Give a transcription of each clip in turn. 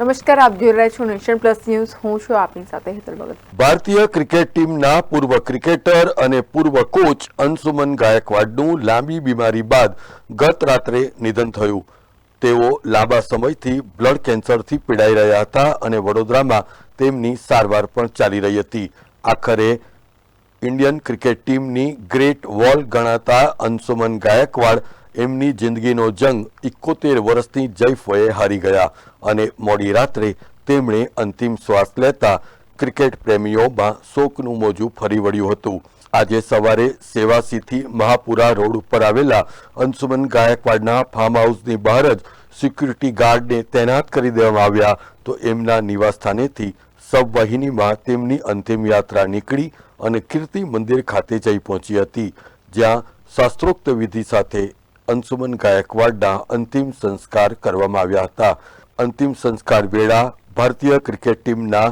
નમસ્કાર, આપ જોઈ રહ્યા છો નેશન પ્લસ ન્યૂઝ. હું છું આપની સાથે હેતલ ભગત. ભારતીય ક્રિકેટ ટીમના પૂર્વ ક્રિકેટર અને પૂર્વ કોચ અંશુમન ગાયકવાડનું લાંબી બીમારી બાદ ગત રાત્રે નિધન થયું. તેઓ લાંબા સમયથી બ્લડ કેન્સરથી પીડાઈ રહ્યા હતા અને વડોદરામાં તેમની સારવાર પણ ચાલી રહી હતી. આખરે ઇન્ડિયન ક્રિકેટ ટીમની ગ્રેટ વોલ ગણાતા અંશુમન ગાયકવાડ એમની જિંદગીનો જંગ ઇકોતેર વર્ષની જૈફ હારી ગયા અને મોડી રાત્રે તેમણે અંતિમ શ્વાસ લેતા ક્રિકેટ પ્રેમીઓમાં શોકનું મોજું ફરી વળ્યું હતું. આજે સવારે સેવાસીથી મહાપુરા રોડ ઉપર આવેલા અંશુમન ગાયકવાડના ફાર્મ હાઉસની બહાર જ સિક્યુરિટી ગાર્ડને તૈનાત કરી દેવામાં આવ્યા તો એમના નિવાસસ્થાનેથી સબવાહિનીમાં તેમની અંતિમ યાત્રા નીકળી અને કીર્તિ મંદિર ખાતે જઈ પહોંચી હતી, જ્યાં શાસ્ત્રોક્ત વિધિ સાથે અંશુમન ગાયકવાડના અંતિમ સંસ્કાર કરવામાં આવ્યા હતા. અંતિમ સંસ્કાર વેળા ભારતીય ક્રિકેટ ટીમના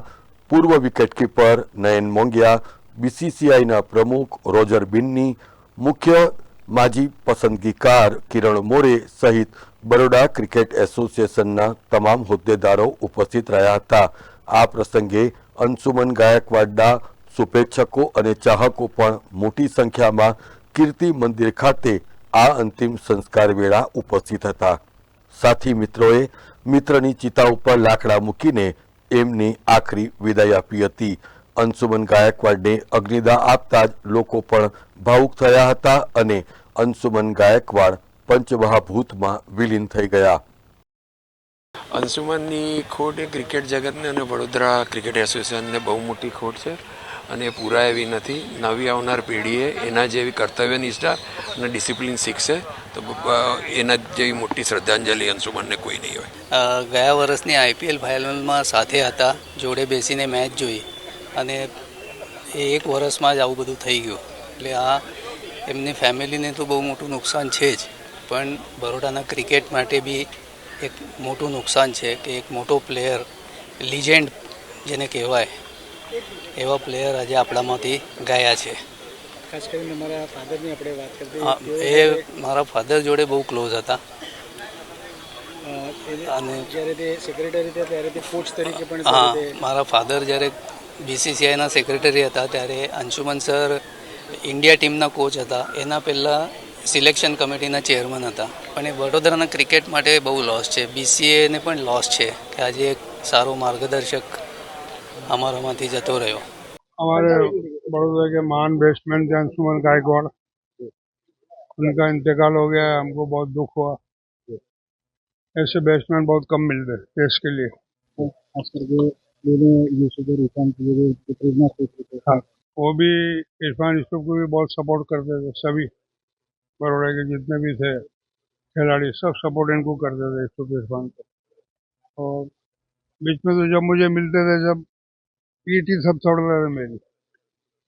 પૂર્વ વિકેટકીપર નયન મોંગિયા બીસીસીઆઈના પ્રમુખ રોજર બિન્ની, મુખ્ય માજી પસંદગીકાર કિરણ મોરે સહિત બરોડા ક્રિકેટ એસોસિએશનના તમામ હોદ્દેદારો ઉપસ્થિત રહ્યા હતા. આ પ્રસંગે અંશુમન ગાયકવાડના શુભેચ્છકો અને ચાહકો પણ મોટી સંખ્યામાં કીર્તિ મંદિર ખાતે આ અંતિમ સંસ્કાર વેળા ઉપસ્થિત હતા. સાથી મિત્રોએ મિત્રની ચિતા ઉપર લાકડા મૂકીને એમની આખરી વિદાય આપી હતી. અંશુમન ગાયકવાડને અગ્નિદાહ આપતા જ લોકો પણ ભાવુક થયા હતા અને અંશુમન ગાયકવાડ પંચમહાભૂતમાં વિલીન થઈ ગયા. અંશુમનની ખોટ એ ક્રિકેટ જગતને અને વડોદરા ક્રિકેટ એસોસિએશનને બહુ મોટી ખોટ છે અને પૂરા એવી નથી. નવી આવનાર પેઢીએ એના જેવી કર્તવ્ય નિષ્ઠા અને ડિસિપ્લિન શીખશે તો એના જેવી મોટી શ્રદ્ધાંજલિ અંશુમનને કોઈ નહીં હોય. ગયા વર્ષની આઈપીએલ ફાઇનલમાં સાથે હતા, જોડે બેસીને મેચ જોઈ અને એ એક વર્ષમાં જ આવું બધું થઈ ગયું. એટલે આ એમની ફેમિલીને તો બહુ મોટું નુકસાન છે જ. પણ બરોડાના ક્રિકેટ માટે બી એક મોટું નુકસાન છે કે એક મોટો પ્લેયર લિજેન્ડ જેને કહેવાય એવા પ્લેયર આજે આપણામાંથી ગયા છે. ખાસ કરીને મારા ફાધરની આપણે વાત કરતી એ મારા ફાધર જોડે બહુ ક્લોઝ હતા. અને જ્યારે તે સેક્રેટરી હતા ત્યારે તે કોચ તરીકે પણ હા મારા ફાધર જ્યારે બીસીસીઆઈના સેક્રેટરી હતા ત્યારે અંશુમન સર ઇન્ડિયા ટીમના કોચ હતા. એના પહેલાં સિલેક્શન કમિટીના ચેરમેન હતા પણ એ વડોદરાના ક્રિકેટ માટે બહુ લોસ છે બીસીએને પણ લોસ છે કે આજે એક સારો માર્ગદર્શક અમારામાંથી જતો રહ્યો हमारे बड़ौदा के महान बैट्समैन थे अंशुमन गायकवाड़ उनका इंतकाल हो गया है हमको बहुत दुख हुआ ऐसे बैट्समैन बहुत कम मिलते हैं देश के लिए ખાસ કરીને दोनों यूसुफ और इरफान के लिए जो प्रेरणा स्रोत थे हाँ वो भी इरफान यूसुफ को भी बहुत सपोर्ट करते थे सभी बड़ौदा के जितने भी थे खिलाड़ी सब सपोर्ट इनको करते थे यूसुफ इरफान को और बीच में तो जब मुझे मिलते थे, जब पीटी सब छोड़ते थे मेरी।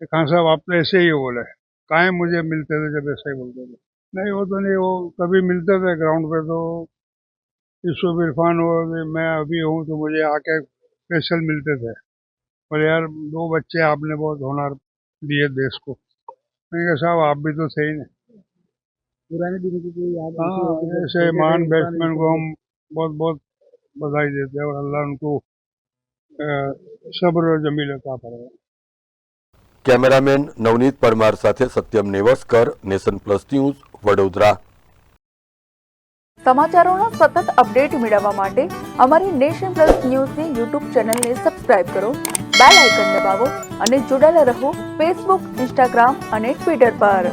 खान साहब, आप तो ऐसे ही बोले। काहे मुझे मिलते थे जब ऐसे ही बोलते थे। नहीं, वो तो नहीं, वो कभी मिलते थे ग्राउंड पे तो यूसुफ इरफान हो मैं अभी हूँ तो मुझे आके स्पेशल मिलते थे। बोले यार, दो बच्चे आपने बहुत होनर दिए देश को। मैंने कहा, साहब, आप भी तो थे ही ना पुराने दिनों की कोई याद हाँ आती हो कि ऐसे जब महान इरफान बैट्समैन को हम बहुत बहुत बधाई देते हैं और अल्लाह उनको अ, सब्र और जमील अता फरमाए કેમેરામેન નવનીત પરમાર સાથે Satyam Nevaskar nation plus news Vadodara સમાચારોના સતત અપડેટ મેળવવા માટે અમારી નેશન પ્લસ ન્યૂઝની યુટ્યુબ ચેનલને સબસ્ક્રાઇબ કરો બેલ આઇકન દબાવો અને જોડાયેલા રહો ફેસબુક ઇન્સ્ટાગ્રામ અને ટ્વિટર પર